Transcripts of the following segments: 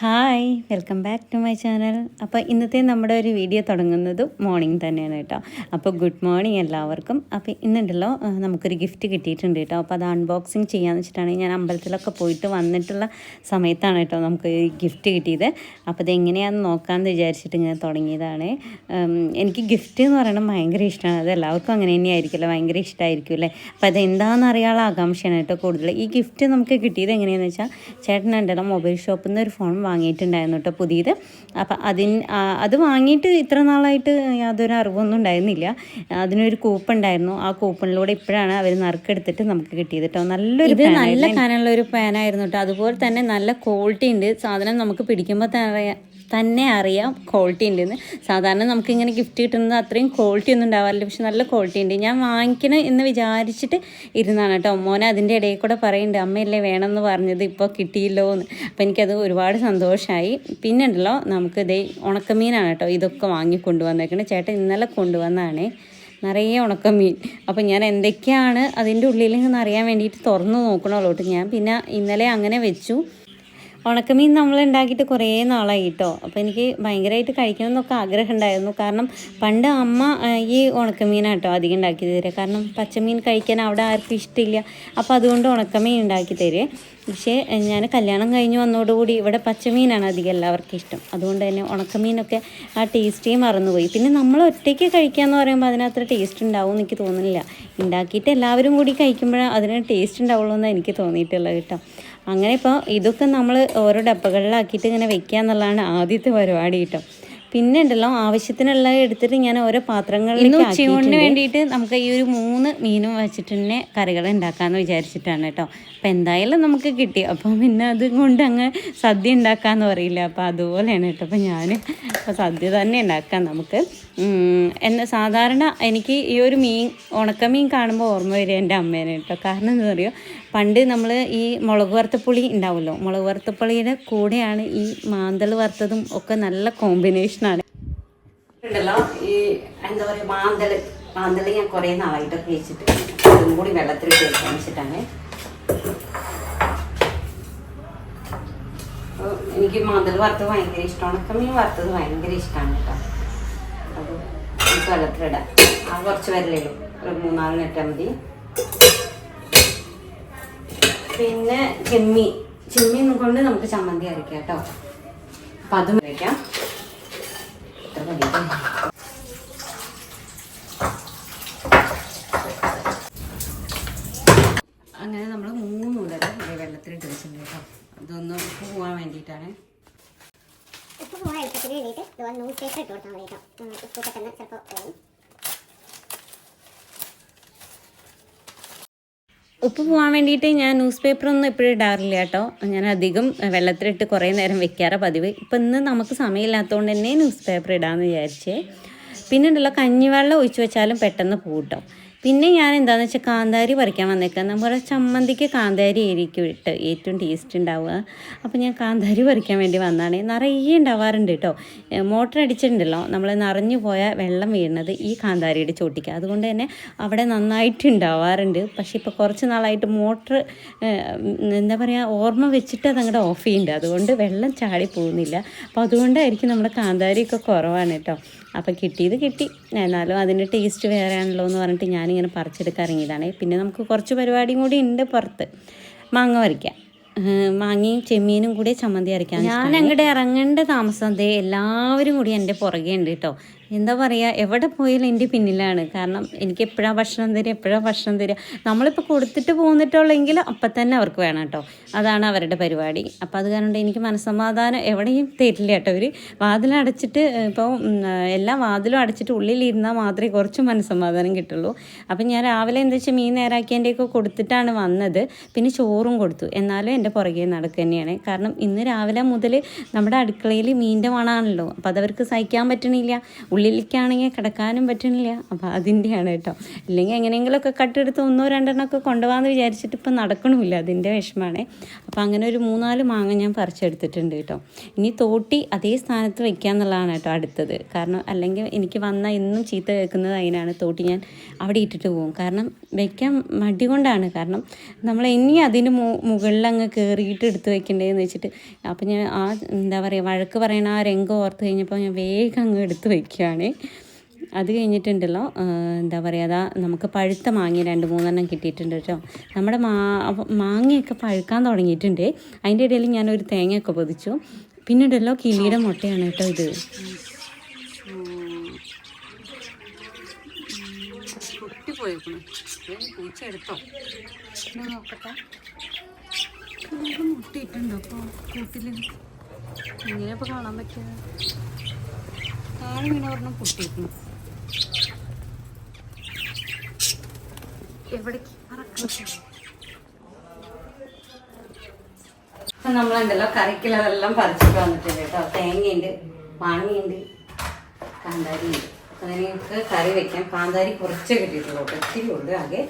Hi welcome back to my channel. അപ്പോൾ ഇന്നത്തെ നമ്മുടെ ഒരു വീഡിയോ തുടങ്ങുന്നത് മോർണിംഗ് തന്നെയാണ് കേട്ടോ. അപ്പോൾ ഗുഡ് മോർണിംഗ് എല്ലാവർക്കും. അപ്പോൾ ഇന്നുണ്ടല്ലോ നമുക്കൊരു ഗിഫ്റ്റ് കിട്ടിയിട്ടുണ്ട് കേട്ടോ. അപ്പോൾ അത് അൺബോക്സിങ് ചെയ്യാമെന്ന് വെച്ചിട്ടാണ് ഞാൻ അമ്പലത്തിലൊക്കെ പോയിട്ട് വന്നിട്ടുള്ള സമയത്താണ് കേട്ടോ നമുക്ക് ഈ ഗിഫ്റ്റ് കിട്ടിയത്. അപ്പോൾ ഇത് എങ്ങനെയാണെന്ന് നോക്കാമെന്ന് വിചാരിച്ചിട്ട് ഇങ്ങനെ തുടങ്ങിയതാണ്. എനിക്ക് ഗിഫ്റ്റ് എന്ന് പറയുന്നത് ഭയങ്കര ഇഷ്ടമാണ്. അത് എല്ലാവർക്കും അങ്ങനെ തന്നെയായിരിക്കുമല്ലോ. ഭയങ്കര ഇഷ്ടമായിരിക്കും അല്ലേ? അപ്പോൾ അത് എന്താണെന്ന് അറിയാനുള്ള ആകാംക്ഷയാണ് കേട്ടോ കൂടുതൽ. ഈ ഗിഫ്റ്റ് നമുക്ക് കിട്ടിയത് എങ്ങനെയാണെന്ന് വെച്ചാൽ ചേട്ടനുണ്ടല്ലോ മൊബൈൽ ഷോപ്പിൽ നിന്ന് ഒരു ഫോൺ വാങ്ങിയിട്ടുണ്ടായിരുന്നു കേട്ടോ പുതിയത്. അപ്പം അതിന് അത് വാങ്ങിയിട്ട് ഇത്ര നാളായിട്ട് യാതൊരു അറിവൊന്നും ഉണ്ടായിരുന്നില്ല. അതിനൊരു കൂപ്പൺ ഉണ്ടായിരുന്നു ആ കൂപ്പണിലൂടെ ഇപ്പോഴാണ് അവർ നറുക്കെടുത്തിട്ട് നമുക്ക് കിട്ടിയത് കേട്ടോ. നല്ലൊരു ഇത് നല്ല കനമുള്ള ഒരു പാനായിരുന്നു കേട്ടോ. അതുപോലെ തന്നെ നല്ല ക്വാളിറ്റി ഉണ്ട്. സാധനം നമുക്ക് പിടിക്കുമ്പോൾ തന്നെ അറിയാം ക്വാളിറ്റി ഉണ്ടെന്ന്. സാധാരണ നമുക്ക് ഇങ്ങനെ ഗിഫ്റ്റ് കിട്ടുന്നത് അത്രയും ക്വാളിറ്റി ഒന്നും ഉണ്ടാവാറില്ല. പക്ഷെ നല്ല ക്വാളിറ്റി ഉണ്ട്. ഞാൻ വാങ്ങിക്കണം എന്ന് വിചാരിച്ചിട്ട് ഇരുന്നാണ് കേട്ടോ. മോനെ അതിന്റെ ഇടയിൽ കൂടെ പറയുന്നുണ്ട് അമ്മയല്ലേ വേണമെന്ന് പറഞ്ഞത് ഇപ്പോൾ കിട്ടിയില്ലോ എന്ന്. അപ്പോൾ എനിക്കത് ഒരുപാട് സന്തോഷമായി പിന്നെ ഉണ്ടല്ലോ നമുക്ക് ഇതേ ഉണക്കമീനാണ് കേട്ടോ. ഇതൊക്കെ വാങ്ങി കൊണ്ടുവന്നേക്കണേ. ചേട്ടൻ ഇന്നലെ കൊണ്ടുവന്നാണ് നിറയെ ഉണക്കമീൻ. അപ്പം ഞാൻ എന്തൊക്കെയാണ് അതിന്റെ ഉള്ളിൽ നിന്ന് അറിയാൻ വേണ്ടിയിട്ട് തുറന്ന് നോക്കണമല്ലോ ഞാൻ പിന്നെ ഇന്നലെ അങ്ങനെ വെച്ചു. ഉണക്കമീൻ നമ്മൾ ഉണ്ടാക്കിയിട്ട് കുറേ നാളായി കേട്ടോ അപ്പോൾ എനിക്ക് ഭയങ്കരമായിട്ട് കഴിക്കണം എന്നൊക്കെ ആഗ്രഹം ഉണ്ടായിരുന്നു കാരണം പണ്ട് അമ്മ ഈ ഉണക്കമീനാണ് കേട്ടോ അധികം ഉണ്ടാക്കി തരിക. കാരണം പച്ചമീൻ കഴിക്കാൻ അവിടെ ആർക്കും ഇഷ്ടമില്ല. അപ്പോൾ അതുകൊണ്ട് ഉണക്കമീൻ ഉണ്ടാക്കി തരുക. പക്ഷേ ഞാൻ കല്യാണം കഴിഞ്ഞ് വന്നതോടുകൂടി ഇവിടെ പച്ചമീനാണ് അധികം എല്ലാവർക്കും ഇഷ്ടം. അതുകൊണ്ട് തന്നെ ഉണക്കമീനൊക്കെ ആ ടേസ്റ്റേ മറന്നുപോയി. പിന്നെ നമ്മൾ ഒറ്റയ്ക്ക് കഴിക്കുക കഴിക്കാന്ന് പറയുമ്പോൾ അതിനത്ര ടേസ്റ്റ് ഉണ്ടാവും എന്ന് എനിക്ക് തോന്നുന്നില്ല. ഉണ്ടാക്കിയിട്ട് എല്ലാവരും കൂടി കഴിക്കുമ്പോഴാണ് അതിന് ടേസ്റ്റ് ഉണ്ടാവുള്ളൂ എന്ന് എനിക്ക് തോന്നിയിട്ടുള്ളത് കേട്ടോ. അങ്ങനെ ഇപ്പോൾ ഇതൊക്കെ നമ്മൾ ഓരോ ഡപ്പകളിലാക്കിയിട്ട് ഇങ്ങനെ വെക്കുക എന്നുള്ളതാണ് ആദ്യത്തെ പരിപാടി കേട്ടോ. പിന്നെ ഉണ്ടല്ലോ ആവശ്യത്തിനുള്ള എടുത്തിട്ട് ഞാൻ ഓരോ പാത്രങ്ങളിലേക്ക് ഉച്ചയൂണിന് വേണ്ടിയിട്ട് നമുക്ക് ഈ ഒരു മൂന്ന് മീനും വെച്ചിട്ട് തന്നെ കറികൾ ഉണ്ടാക്കാമെന്ന് വിചാരിച്ചിട്ടാണ് കേട്ടോ. അപ്പം എന്തായാലും നമുക്ക് കിട്ടി. അപ്പോൾ പിന്നെ അതുകൊണ്ട് അങ്ങ് സദ്യ ഉണ്ടാക്കാമെന്ന് പറയില്ല. അപ്പോൾ അതുപോലെയാണ് കേട്ടോ. അപ്പം ഞാൻ അപ്പോൾ സദ്യ തന്നെ ഉണ്ടാക്കാം നമുക്ക്. എന്നെ സാധാരണ എനിക്ക് ഈ ഒരു മീൻ ഉണക്കമീൻ കാണുമ്പോൾ ഓർമ്മ വരിക എന്റെ അമ്മേനെ കേട്ടോ. കാരണം എന്താ പറയുക പണ്ട് നമ്മൾ ഈ മുളക് വറുത്തപ്പുളി ഉണ്ടാവുമല്ലോ. മുളക് വറുത്തപ്പുളിയുടെ കൂടെയാണ് ഈ മാന്തൾ വറുത്തതും ഒക്കെ നല്ല കോമ്പിനേഷനാണ് ഉണ്ടല്ലോ ഈ എന്താ പറയുക മാന്തൾ മാന്തൾ ഞാൻ കുറേ നാളായിട്ടൊക്കെ വെച്ചിട്ട് അതും കൂടി വെള്ളത്തിൽ വെച്ചിട്ടാണ് എനിക്ക് മാന്തൽ വറുത്തത് ഭയങ്കര ഇഷ്ടമാണ്. ഉണക്കമീൻ വറുത്തത് ഭയങ്കര ഇഷ്ടമാണ് കേട്ടോ. അത് നമുക്ക് വെള്ളത്തിലിടാം ആ കുറച്ച് വരലേ ഒരു മൂന്നാൽ ഇട്ടാൽ മതി. പിന്നെ ചെമ്മീൻ ചെമ്മീൻ കൊണ്ട് നമുക്ക് ചമ്മന്തി അരയ്ക്കാം കേട്ടോ. അപ്പം അതും വയ്ക്കാം ഇത്ര മതി അങ്ങനെ നമ്മൾ മൂന്ന് മുതൽ വെള്ളത്തിലിട്ട് വെച്ചിട്ടുണ്ട് കേട്ടോ അതൊന്ന് ഉപ്പ് പോകാൻ വേണ്ടിയിട്ടാണ് ഉപ്പ് പോകാൻ എളുപ്പത്തിന് വേണ്ടിയിട്ട് ഇട്ട് കൊടുത്താൽ മതി കേട്ടോ ചിലപ്പോൾ പോകും ഉപ്പ് പോകാൻ വേണ്ടിയിട്ട് ഞാൻ ന്യൂസ് പേപ്പറൊന്നും എപ്പോഴും ഇടാറില്ല കേട്ടോ. ഞാൻ അധികം വെള്ളത്തിലിട്ട് കുറേ നേരം വെക്കാറ് പതിവ്. ഇപ്പം ഇന്ന് നമുക്ക് സമയമില്ലാത്തതുകൊണ്ട് തന്നെ ന്യൂസ് പേപ്പർ ഇടാമെന്ന് വിചാരിച്ചേ. പിന്നെ ഉണ്ടല്ലോ കഞ്ഞിവെള്ളം ഒഴിച്ചു വെച്ചാലും പെട്ടെന്ന് പൂട്ടും. പിന്നെ ഞാൻ എന്താണെന്ന് വെച്ചാൽ കാന്താരി പറിക്കാൻ വന്നേക്കാം. നമ്മുടെ ചമ്മന്തിക്ക് കാന്താരി ആയിരിക്കും ഇട്ട് ഏറ്റവും ടേസ്റ്റ് ഉണ്ടാവുക. അപ്പോൾ ഞാൻ കാന്താരി പറിക്കാൻ വേണ്ടി വന്നതാണ് നിറയെ ഉണ്ടാവാറുണ്ട് കേട്ടോ മോട്ടർ അടിച്ചിട്ടുണ്ടല്ലോ. നമ്മൾ നിറഞ്ഞു പോയ വെള്ളം വീഴുന്നത് ഈ കാന്താരിയുടെ ചോട്ടിക്ക്. അതുകൊണ്ട് തന്നെ അവിടെ നന്നായിട്ട് ഉണ്ടാവാറുണ്ട്. പക്ഷേ ഇപ്പോൾ കുറച്ച് നാളായിട്ട് മോട്ടർ എന്താ പറയുക ഓർമ്മ വെച്ചിട്ട് അത് അങ്ങോട്ട് ഓഫ് ചെയ്യുന്നുണ്ട്. അതുകൊണ്ട് വെള്ളം ചാടി പോകുന്നില്ല. അപ്പോൾ അതുകൊണ്ടായിരിക്കും നമ്മുടെ കാന്താരിയൊക്കെ കുറവാണ് കേട്ടോ അപ്പോൾ കിട്ടിയത് കിട്ടി. എന്നാലും അതിന്റെ ടേസ്റ്റ് വേറെ ആണല്ലോ എന്ന് പറഞ്ഞിട്ട് ഞാനിങ്ങനെ പറിച്ചെടുക്കാൻ ഇറങ്ങിയതാണ്. പിന്നെ നമുക്ക് കുറച്ച് പരിപാടിയും കൂടി ഉണ്ട് പുറത്ത്. മാങ്ങ പറിക്കാം. മാങ്ങയും ചെമ്മീനും കൂടി ചമ്മന്തി അരയ്ക്കാൻ ഞാൻ അങ്ങോട്ട് ഇറങ്ങേണ്ട താമസം എല്ലാവരും കൂടി എന്റെ പുറകെ ഉണ്ട് കേട്ടോ. എന്താ പറയുക എവിടെ പോയാലും എന്റെ പിന്നിലാണ്. കാരണം എനിക്ക് എപ്പോഴാണ് ഭക്ഷണം തരിക എപ്പോഴാണ് ഭക്ഷണം തരിക. നമ്മളിപ്പോൾ കൊടുത്തിട്ട് പോന്നിട്ടുള്ളെങ്കിൽ അപ്പം തന്നെ അവർക്ക് വേണം കേട്ടോ അതാണ് അവരുടെ പരിപാടി. അപ്പോൾ അത് കാരണം എനിക്ക് മനസ്സമാധാനം എവിടെയും തരില്ല കേട്ടോ അവർ വാതിലടച്ചിട്ട് ഇപ്പോൾ എല്ലാ വാതിലും അടച്ചിട്ട് ഉള്ളിലിരുന്നാൽ മാത്രമേ കുറച്ച് മനസ്സമാധാനം കിട്ടുള്ളൂ. അപ്പം ഞാൻ രാവിലെ എന്താ വെച്ചാൽ മീൻ നേരാക്കിയതിന്റെയൊക്കെ കൊടുത്തിട്ടാണ് വന്നത്. പിന്നെ ചോറും കൊടുത്തു. എന്നാലും എന്റെ പുറകെ നടക്കുക തന്നെയാണ്. കാരണം ഇന്ന് രാവിലെ മുതൽ നമ്മുടെ അടുക്കളയിൽ മീന്റെ മണമാണല്ലോ അപ്പോൾ അതവർക്ക് സഹിക്കാൻ പറ്റണില്ല. ഉള്ളിലേക്കാണെങ്കിൽ കിടക്കാനും പറ്റുന്നില്ല അപ്പോൾ അതിന്റെയാണ് കേട്ടോ. ഇല്ലെങ്കിൽ എങ്ങനെയെങ്കിലുമൊക്കെ കട്ടെടുത്ത് ഒന്നോ രണ്ടെണ്ണമൊക്കെ കൊണ്ടുപോകാമെന്ന് വിചാരിച്ചിട്ട് ഇപ്പം നടക്കണമില്ല. അതിന്റെ വിഷമമാണ്. അപ്പോൾ അങ്ങനെ ഒരു മൂന്നാൽ മാങ്ങ ഞാൻ പറിച്ചെടുത്തിട്ടുണ്ട് കേട്ടോ. ഇനി തോട്ടി അതേ സ്ഥാനത്ത് വെക്കുക എന്നുള്ളതാണ് കേട്ടോ അടുത്തത്. കാരണം അല്ലെങ്കിൽ എനിക്ക് വന്ന എന്നും ചീത്ത കേൾക്കുന്നത് അതിനാണ്. തോട്ടി ഞാൻ അവിടെ ഇട്ടിട്ട് പോകും. കാരണം വെക്കാൻ മടി കൊണ്ടാണ്. കാരണം നമ്മൾ ഇനി അതിന് മുകളിൽ അങ്ങ് കയറിയിട്ട് എടുത്ത് വെക്കണ്ടേന്ന് വെച്ചിട്ട്. അപ്പം ഞാൻ ആ എന്താ പറയുക വഴക്ക് പറയണ ആ രംഗം ഓർത്ത് കഴിഞ്ഞപ്പോൾ ഞാൻ വേഗം അങ്ങ് എടുത്ത് വെക്കുകയാണ് അത് കഴിഞ്ഞിട്ടുണ്ടല്ലോ എന്താ പറയുക അതാ നമുക്ക് പഴുത്ത മാങ്ങ രണ്ട് മൂന്നെണ്ണം കിട്ടിയിട്ടുണ്ട് കേട്ടോ. നമ്മുടെ മാ മാങ്ങയൊക്കെ പഴുക്കാൻ തുടങ്ങിയിട്ടുണ്ട്. അതിന്റെ ഇടയിൽ ഞാനൊരു തേങ്ങയൊക്കെ പൊതിച്ചു. പിന്നെ ഉണ്ടല്ലോ കിളിയുടെ മുട്ടയാണ് കേട്ടോ ഇത്. പൊട്ടിപ്പോയേക്കണു. പൂച്ച എടുത്തോ നോക്കട്ടെ. മുട്ടിയിട്ടുണ്ടോ അപ്പോൾ കൂട്ടിൽ എങ്ങനെ ഇപ്പോൾ കാണാൻ പറ്റുക താഴെ വീണ പറഞ്ഞാൽ പൊട്ടിയിരുന്നു എവിടേക്ക്? ഇപ്പം നമ്മളുണ്ടല്ലോ കറിക്കുള്ളതെല്ലാം പറിച്ചിട്ട് വന്നിട്ടുണ്ട് കേട്ടോ. തേങ്ങയുണ്ട് മാങ്ങയുണ്ട് കാന്താരിയുണ്ട്. അപ്പം നിങ്ങൾക്ക് കറി വെക്കാം. കാന്താരി കുറച്ച് കിട്ടിയിട്ടുള്ളൂ. കേട്ടോ ഒത്തിരി ഉണ്ട് ആകെ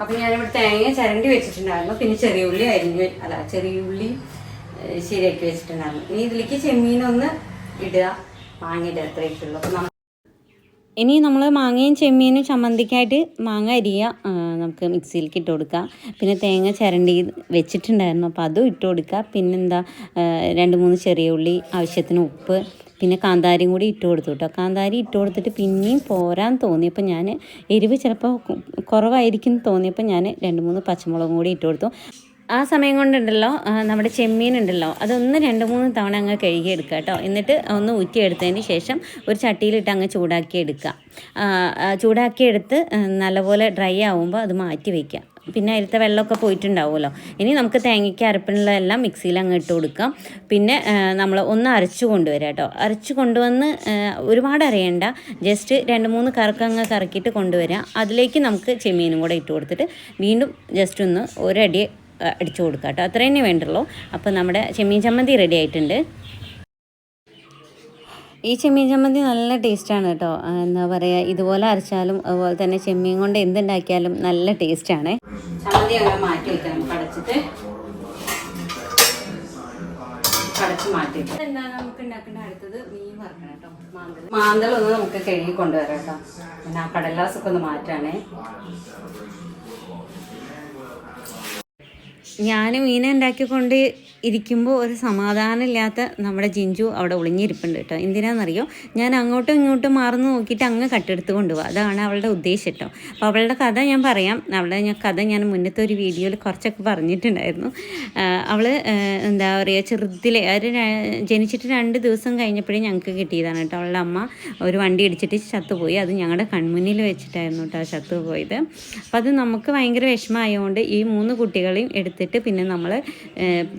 അപ്പം ഞാനിവിടെ തേങ്ങ ചിരണ്ടി വെച്ചിട്ടുണ്ടായിരുന്നു. പിന്നെ ചെറിയ ഉള്ളി അരിഞ്ഞു അല്ല ചെറിയ ഉള്ളി ശരിയാക്കി വെച്ചിട്ടുണ്ടായിരുന്നു. ഇനി ഇതിലേക്ക് ചെമ്മീനൊന്ന് ഇടുക. മാങ്ങയുടെ അത്രയൊക്കെയുള്ളൂ. അപ്പം ഇനി നമ്മൾ മാങ്ങയും ചെമ്മീനും ചമ്മന്തിക്കായിട്ട് മാങ്ങ അരിയുക. നമുക്ക് മിക്സിയിലേക്ക് ഇട്ട് കൊടുക്കുക പിന്നെ തേങ്ങ ചിരണ്ടി വെച്ചിട്ടുണ്ടായിരുന്നു. അപ്പോൾ അതും ഇട്ട് കൊടുക്കുക പിന്നെന്താ രണ്ട് മൂന്ന് ചെറിയ ഉള്ളി ആവശ്യത്തിന് ഉപ്പ് പിന്നെ കാന്താരിയും കൂടി ഇട്ട് കൊടുത്തു കേട്ടോ. കാന്താരി ഇട്ട് കൊടുത്തിട്ട് പിന്നെയും പോരാൻ തോന്നിയപ്പോൾ ഞാൻ എരിവ് ചിലപ്പോൾ കുറവായിരിക്കും തോന്നിയപ്പോൾ ഞാൻ രണ്ട് മൂന്ന് പച്ചമുളകും കൂടി ഇട്ട് കൊടുത്തു. ആ സമയം കൊണ്ടുണ്ടല്ലോ നമ്മുടെ ചെമ്മീൻ ഉണ്ടല്ലോ അതൊന്ന് രണ്ട് മൂന്ന് തവണ അങ്ങ് കഴുകി എടുക്കുക കേട്ടോ. എന്നിട്ട് ഒന്ന് ഊറ്റിയെടുത്തതിന് ശേഷം ഒരു ചട്ടിയിലിട്ട് അങ്ങ് ചൂടാക്കി എടുക്കുക ആ, ആ, ചൂടാക്കി എടുത്ത് നല്ലപോലെ ഡ്രൈ ആവുമ്പോൾ അത് മാറ്റി വയ്ക്കുക പിന്നെ അതിലത്തെ വെള്ളമൊക്കെ പോയിട്ടുണ്ടാവുമല്ലോ. ഇനി നമുക്ക് തേങ്ങയ്ക്ക് അരപ്പിനുള്ളതെല്ലാം മിക്സിയിൽ അങ്ങ് ഇട്ട് കൊടുക്കാം. പിന്നെ നമ്മൾ ഒന്ന് അരച്ചു കൊണ്ടുവരാം കേട്ടോ. അരച്ചു കൊണ്ടുവന്ന് ഒരുപാട് അറിയണ്ട ജസ്റ്റ് രണ്ട് മൂന്ന് കറക്കം അങ്ങ് കറക്കിയിട്ട് കൊണ്ടുവരാം അതിലേക്ക് നമുക്ക് ചെമ്മീനും കൂടെ ഇട്ട് കൊടുത്തിട്ട് വീണ്ടും ജസ്റ്റ് ഒന്ന് ഒരടി അടിച്ചു കൊടുക്കുക കേട്ടോ. അത്ര തന്നെ വേണ്ടുള്ളൂ. അപ്പോൾ നമ്മുടെ ചെമ്മീൻ ചമ്മന്തി റെഡി ആയിട്ടുണ്ട്. ഈ ചെമ്മീൻ ചമ്മന്തി നല്ല ടേസ്റ്റാണ് കേട്ടോ. എന്താ പറയുക ഇതുപോലെ അരച്ചാലും അതുപോലെ തന്നെ ചെമ്മീൻ കൊണ്ട് എന്തുണ്ടാക്കിയാലും നല്ല ടേസ്റ്റാണ് ചമ്മന്തി അങ്ങനെ മാറ്റി വെക്കാം. നമുക്ക് അടച്ചിട്ട് അടച്ച് മാറ്റിയിട്ട് എന്താണ് നമുക്ക് ഉണ്ടാക്കേണ്ട? അടുത്തത് മീൻ വറക്കണം കേട്ടോ. മാന്തൽ. മാന്തൽ ഒന്ന് നമുക്ക് കഴുകി കൊണ്ടുവരാം കേട്ടോ. പിന്നെ ആ കടലാസൊക്കെ ഒന്ന് മാറ്റാണേ. ഞാൻ മീൻ ഉണ്ടാക്കിക്കൊണ്ട് ഇരിക്കുമ്പോൾ ഒരു സമാധാനമില്ലാത്ത നമ്മുടെ ജിഞ്ചു അവിടെ ഒളിഞ്ഞിരിപ്പുണ്ട് കേട്ടോ. എന്തിനാണെന്നറിയോ ഞാൻ അങ്ങോട്ടും ഇങ്ങോട്ടും മാറുന്നു നോക്കിയിട്ട് അങ്ങ് കട്ടെടുത്ത് കൊണ്ടുപോകുക അതാണ് അവളുടെ ഉദ്ദേശം കേട്ടോ. അപ്പോൾ അവളുടെ കഥ ഞാൻ പറയാം. അവളുടെ ഞാൻ കഥ ഞാൻ മുന്നത്തെ ഒരു വീഡിയോയിൽ കുറച്ചൊക്കെ പറഞ്ഞിട്ടുണ്ടായിരുന്നു. അവൾ എന്താ പറയുക ചെറുതിലെ ഒരു ജനിച്ചിട്ട് രണ്ട് ദിവസം കഴിഞ്ഞപ്പോഴേ ഞങ്ങൾക്ക് കിട്ടിയതാണ് കേട്ടോ. അവളുടെ അമ്മ ഒരു വണ്ടി ഇടിച്ചിട്ട് ചത്തുപോയി. അത് ഞങ്ങളുടെ കൺമുന്നിൽ വെച്ചിട്ടായിരുന്നു കേട്ടോ ചത്തുപോയത്. അപ്പോൾ അത് നമുക്ക് ഭയങ്കര വിഷമമായതുകൊണ്ട് ഈ മൂന്ന് കുട്ടികളെയും എടുത്തിട്ട് പിന്നെ നമ്മൾ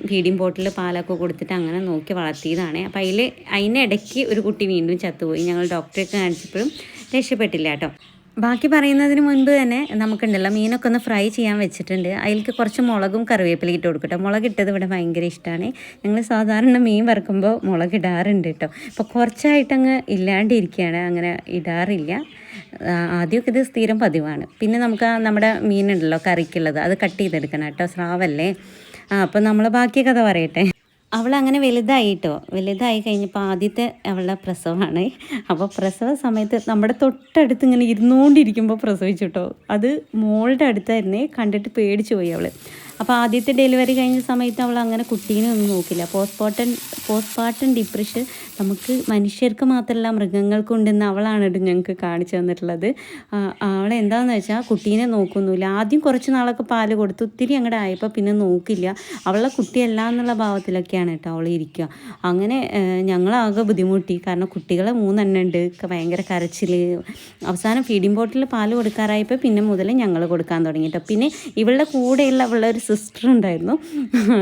ഫീഡിങ് ബോട്ടിൽ പാലൊക്കെ കൊടുത്തിട്ട് അങ്ങനെ നോക്കി വളർത്തിയതാണ്. അപ്പം അതിൽ അതിനിടയ്ക്ക് ഒരു കുട്ടി വീണ്ടും ചത്തുപോയി. ഞങ്ങൾ ഡോക്ടറെ കാണിച്ചപ്പോഴും രക്ഷപ്പെട്ടില്ല കേട്ടോ. ബാക്കി പറയുന്നതിന് മുൻപ് തന്നെ നമുക്കുണ്ടല്ലോ മീനൊക്കെ ഒന്ന് ഫ്രൈ ചെയ്യാൻ വെച്ചിട്ടുണ്ട്. അതിലേക്ക് കുറച്ച് മുളകും കറിവേപ്പിലയും ഇട്ട് കൊടുക്കട്ടോ. മുളക് ഇട്ടത് ഇവിടെ ഭയങ്കര ഇഷ്ടമാണ് ഞങ്ങൾ സാധാരണ മീൻ വറുക്കുമ്പോൾ മുളക് ഇടാറുണ്ട് കേട്ടോ. അപ്പോൾ കുറച്ചായിട്ടങ്ങ് ഇല്ലാണ്ടിരിക്കുകയാണ് അങ്ങനെ ഇടാറില്ല. ആദ്യമൊക്കെ ഇത് സ്ഥിരം പതിവാണ്. പിന്നെ നമുക്ക് നമ്മുടെ മീനുണ്ടല്ലോ കറിക്കുള്ളത് അത് കട്ട് ചെയ്തെടുക്കണം കേട്ടോ സ്രാവല്ലേ? ആ അപ്പം നമ്മൾ ബാക്കി കഥ പറയട്ടെ. അവൾ അങ്ങനെ വലുതായിട്ടോ വലുതായി കഴിഞ്ഞപ്പോൾ ആദ്യത്തെ അവളുടെ പ്രസവമാണ് അപ്പോൾ പ്രസവ സമയത്ത് നമ്മുടെ തൊട്ടടുത്ത് ഇങ്ങനെ ഇരുന്നുകൊണ്ടിരിക്കുമ്പോൾ പ്രസവിച്ചു കേട്ടോ. അത് മോളുടെ അടുത്തായിരുന്നേ കണ്ടിട്ട് പേടിച്ചു പോയി അവൾ അപ്പോൾ ആദ്യത്തെ ഡെലിവറി കഴിഞ്ഞ സമയത്ത് അവൾ അങ്ങനെ കുട്ടീനെ ഒന്നും നോക്കില്ല. പോസ്റ്റ്മോർട്ടം പോസ്റ്റ്മോർട്ടം ഡിപ്രഷൻ നമുക്ക് മനുഷ്യർക്ക് മാത്രമല്ല മൃഗങ്ങൾക്കും ഉണ്ടെന്ന് അവളാണ് ഞങ്ങൾക്ക് കാണിച്ചു തന്നിട്ടുള്ളത്. അവൾ എന്താണെന്ന് വെച്ചാൽ കുട്ടീനെ നോക്കുന്നില്ല. ആദ്യം കുറച്ച് നാളൊക്കെ പാൽ കൊടുത്ത് ഒത്തിരി അങ്ങോട്ട് ആയപ്പോൾ പിന്നെ നോക്കില്ല. അവളെ കുട്ടിയല്ല എന്നുള്ള ഭാവത്തിലൊക്കെയാണ് കേട്ടോ അവൾ ഇരിക്കുക. അങ്ങനെ ഞങ്ങളാകെ ബുദ്ധിമുട്ടി. കാരണം കുട്ടികളെ മൂന്നെണ്ണം ഉണ്ട്. ഭയങ്കര കരച്ചിൽ അവസാനം ഫീഡിംഗ് ബോട്ടിൽ പാൽ കൊടുക്കാറായപ്പോൾ പിന്നെ മുതൽ ഞങ്ങൾ കൊടുക്കാൻ തുടങ്ങി കേട്ടോ. പിന്നെ ഇവളുടെ കൂടെയുള്ള അവളുടെ ഒരു സിസ്റ്റർ ഉണ്ടായിരുന്നു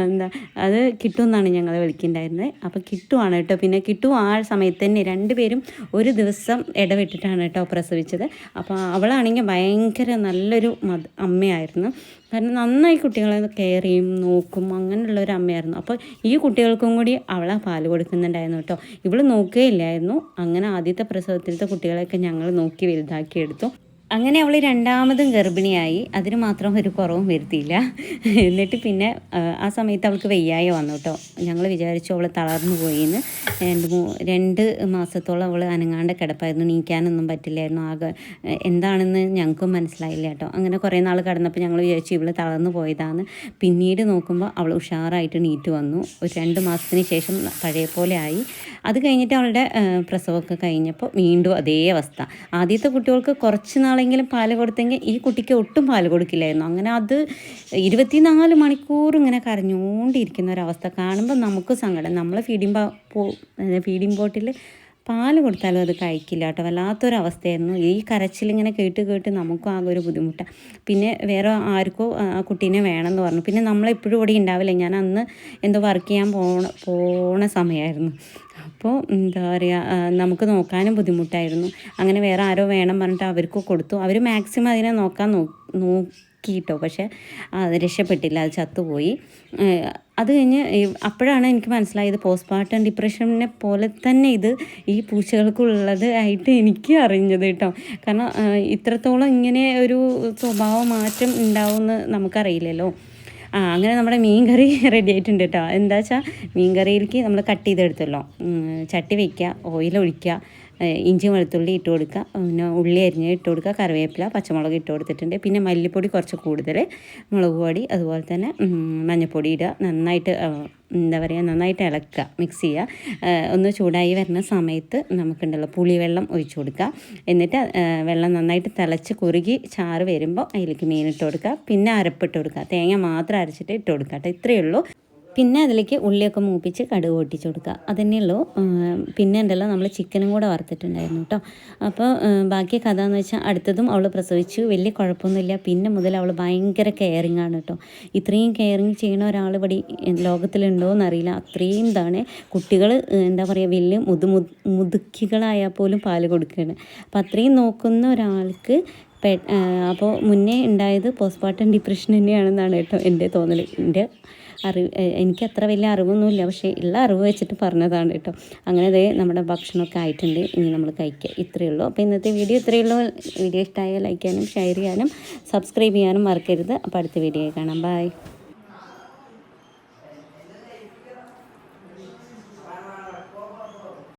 എന്താ അത് കിട്ടു എന്നാണ് ഞങ്ങൾ വിളിക്കുന്നുണ്ടായിരുന്നത് അപ്പോൾ കിട്ടുവാണ് കേട്ടോ. പിന്നെ കിട്ടു ആ സമയത്ത് തന്നെ രണ്ടുപേരും ഒരു ദിവസം ഇടവിട്ടിട്ടാണ് കേട്ടോ പ്രസവിച്ചത്. അപ്പോൾ അവളാണെങ്കിൽ ഭയങ്കര നല്ലൊരു മത അമ്മയായിരുന്നു. കാരണം നന്നായി കുട്ടികളെ കെയർ ചെയ്യും നോക്കും അങ്ങനെയുള്ള ഒരു അമ്മയായിരുന്നു. അപ്പോൾ ഈ കുട്ടികൾക്കും കൂടി അവളെ പാൽ കൊടുക്കുന്നുണ്ടായിരുന്നു കേട്ടോ. ഇവൾ നോക്കുകയില്ലായിരുന്നു. അങ്ങനെ ആദ്യത്തെ പ്രസവത്തിലത്തെ കുട്ടികളെയൊക്കെ ഞങ്ങൾ നോക്കി വലുതാക്കി എടുത്തു അങ്ങനെ അവൾ രണ്ടാമതും ഗർഭിണിയായി. അതിന് മാത്രം ഒരു കുറവും വരുത്തിയില്ല. എന്നിട്ട് പിന്നെ ആ, സമയത്ത് അവൾക്ക് വെയ്യായ വന്നു കേട്ടോ. ഞങ്ങൾ വിചാരിച്ചു അവൾ തളർന്നു പോയിന്ന്. രണ്ട് രണ്ട് മാസത്തോളം അവൾ അനങ്ങാണ്ട് കിടപ്പായിരുന്നു. നീക്കാനൊന്നും പറ്റില്ലായിരുന്നു. ആകെ എന്താണെന്ന് ഞങ്ങൾക്കും മനസ്സിലായില്ല കേട്ടോ. അങ്ങനെ കുറേ നാൾ കടന്നപ്പോൾ ഞങ്ങൾ വിചാരിച്ചു ഇവൾ തളർന്നു പോയതാണ് പിന്നീട് നോക്കുമ്പോൾ അവൾ ഉഷാറായിട്ട് നീറ്റ് വന്നു. ഒരു രണ്ട് മാസത്തിന് ശേഷം പഴയ പോലെ ആയി. അത് കഴിഞ്ഞിട്ട് അവളുടെ പ്രസവമൊക്കെ കഴിഞ്ഞപ്പോൾ വീണ്ടും അതേ അവസ്ഥ. ആദ്യത്തെ കുട്ടികൾക്ക് കുറച്ച് നാളെങ്കിലും പാൽ കൊടുത്തെങ്കിൽ ഈ കുട്ടിക്ക് ഒട്ടും പാൽ കൊടുക്കില്ലായിരുന്നു. അങ്ങനെ അത് ഇരുപത്തിനാല് മണിക്കൂർ ഇങ്ങനെ കരഞ്ഞുകൊണ്ടിരിക്കുന്ന ഒരവസ്ഥ കാണുമ്പോൾ നമുക്ക് സങ്കടം. നമ്മൾ ഫീഡിംഗ് പോ ഫീഡിങ് ബോട്ടിൽ പാൽ കൊടുത്താലും അത് കഴിക്കില്ല കേട്ടോ. വല്ലാത്തൊരവസ്ഥയായിരുന്നു. ഈ കരച്ചിലിങ്ങനെ കേട്ട് കേട്ട് നമുക്കും ആകെ ഒരു ബുദ്ധിമുട്ടാണ് പിന്നെ വേറെ ആർക്കോ കുട്ടീനെ വേണമെന്ന് പറഞ്ഞു. പിന്നെ നമ്മളെപ്പോഴും ഇവിടെ ഉണ്ടാവില്ല ഞാൻ അന്ന് എന്തോ വർക്ക് ചെയ്യാൻ പോണ പോണ സമയമായിരുന്നു അപ്പോൾ എന്താ പറയുക നമുക്ക് നോക്കാനും ബുദ്ധിമുട്ടായിരുന്നു. അങ്ങനെ വേറെ ആരോ വേണം പറഞ്ഞിട്ട് അവർക്ക് കൊടുത്തു. അവർ മാക്സിമം അതിനെ നോക്കാൻ നോ നോക്കിയിട്ടോ പക്ഷേ അത് രക്ഷപ്പെട്ടില്ല. അത് ചത്തുപോയി. അത് കഴിഞ്ഞ് അപ്പോഴാണ് എനിക്ക് മനസ്സിലായത് പോസ്റ്റ്മോർട്ടം ഡിപ്രഷനെ പോലെ തന്നെ ഇത് ഈ പൂച്ചകൾക്കുള്ളത് ആയിട്ട് എനിക്ക് അറിഞ്ഞത് കേട്ടോ. കാരണം ഇത്രത്തോളം ഇങ്ങനെ ഒരു സ്വഭാവ മാറ്റം ഉണ്ടാവുമെന്ന് നമുക്കറിയില്ലല്ലോ. ആ അങ്ങനെ നമ്മുടെ മീൻ കറി റെഡി ആയിട്ടുണ്ട് കേട്ടോ. എന്താ വെച്ചാൽ മീൻ കറിയിലേക്ക് നമ്മൾ കട്ട് ചെയ്തെടുത്തല്ലോ. ചട്ടി വയ്ക്കുക ഓയിൽ ഒഴിക്കുക ഇഞ്ചി വെളുത്തുള്ളി ഇട്ട് കൊടുക്കുക. പിന്നെ ഉള്ളി അരിഞ്ഞ് ഇട്ട് കൊടുക്കുക. കറിവേപ്പില പച്ചമുളക് ഇട്ട് കൊടുത്തിട്ടുണ്ട്. പിന്നെ മല്ലിപ്പൊടി കുറച്ച് കൂടുതൽ മുളക് പൊടി അതുപോലെ തന്നെ മഞ്ഞൾപ്പൊടി ഇടുക. നന്നായിട്ട് എന്താ പറയുക നന്നായിട്ട് ഇളക്കുക മിക്സ് ചെയ്യുക. ഒന്ന് ചൂടായി വരുന്ന സമയത്ത് നമുക്കുണ്ടല്ലോ പുളിവെള്ളം ഒഴിച്ചു കൊടുക്കുക. എന്നിട്ട് വെള്ളം നന്നായിട്ട് തിളച്ച് കുറുകി ചാറ് വരുമ്പോൾ അതിലേക്ക് മീനിട്ട് കൊടുക്കുക. പിന്നെ അരപ്പിട്ട് കൊടുക്കുക. തേങ്ങ മാത്രം അരച്ചിട്ട് ഇട്ട് കൊടുക്കുക കേട്ടോ. ഇത്രയേ ഉള്ളൂ. പിന്നെ അതിലേക്ക് ഉള്ളിയൊക്കെ മൂപ്പിച്ച് കടുക് പൊട്ടിച്ച് കൊടുക്കുക. അതന്നെ ഉള്ളൂ. ഉം, പിന്നെ ഉണ്ടല്ലോ നമ്മൾ ചിക്കനും കൂടെ വറുത്തിട്ടുണ്ടായിരുന്നു കേട്ടോ അപ്പോൾ ബാക്കി കഥ എന്ന് വെച്ചാൽ അടുത്തതും അവൾ പ്രസവിച്ചു. വലിയ കുഴപ്പമൊന്നുമില്ല. പിന്നെ മുതൽ അവൾ ഭയങ്കര കെയറിങ് ആണ് കേട്ടോ ഇത്രയും കെയറിങ് ചെയ്യുന്ന ഒരാൾ ഇവിടെ ലോകത്തിലുണ്ടോ എന്നറിയില്ല അത്രയും ഇതാണ്. കുട്ടികൾ എന്താ പറയുക വലിയ മുതു മുതുക്കികളായാൽ പോലും പാൽ കൊടുക്കുകയാണ് അപ്പോൾ അത്രയും നോക്കുന്ന ഒരാൾക്ക് അപ്പോൾ മുന്നേ ഉണ്ടായത് പോസ്റ്റ്മോർട്ടം ഡിപ്രഷൻ തന്നെയാണെന്നാണ് കേട്ടോ എന്റെ തോന്നൽ എന്റെ അറിവ് എനിക്ക് അത്ര വലിയ അറിവൊന്നുമില്ല. പക്ഷേ ഉള്ള അറിവ് വെച്ചിട്ട് പറഞ്ഞതാണ് കേട്ടോ. അങ്ങനെ അതേ നമ്മുടെ ഭക്ഷണമൊക്കെ ആയിട്ടുണ്ട്. ഇനി നമ്മൾ കഴിക്കുക ഇത്രയേ ഉള്ളൂ. അപ്പോൾ ഇന്നത്തെ വീഡിയോ ഇത്രയേ ഉള്ളൂ. വീഡിയോ ഇഷ്ടമായാൽ ലൈക്ക് ചെയ്യാനും ഷെയർ ചെയ്യാനും സബ്സ്ക്രൈബ് ചെയ്യാനും മറക്കരുത്. അപ്പോൾ അടുത്ത വീഡിയോ കാണാം. ബൈ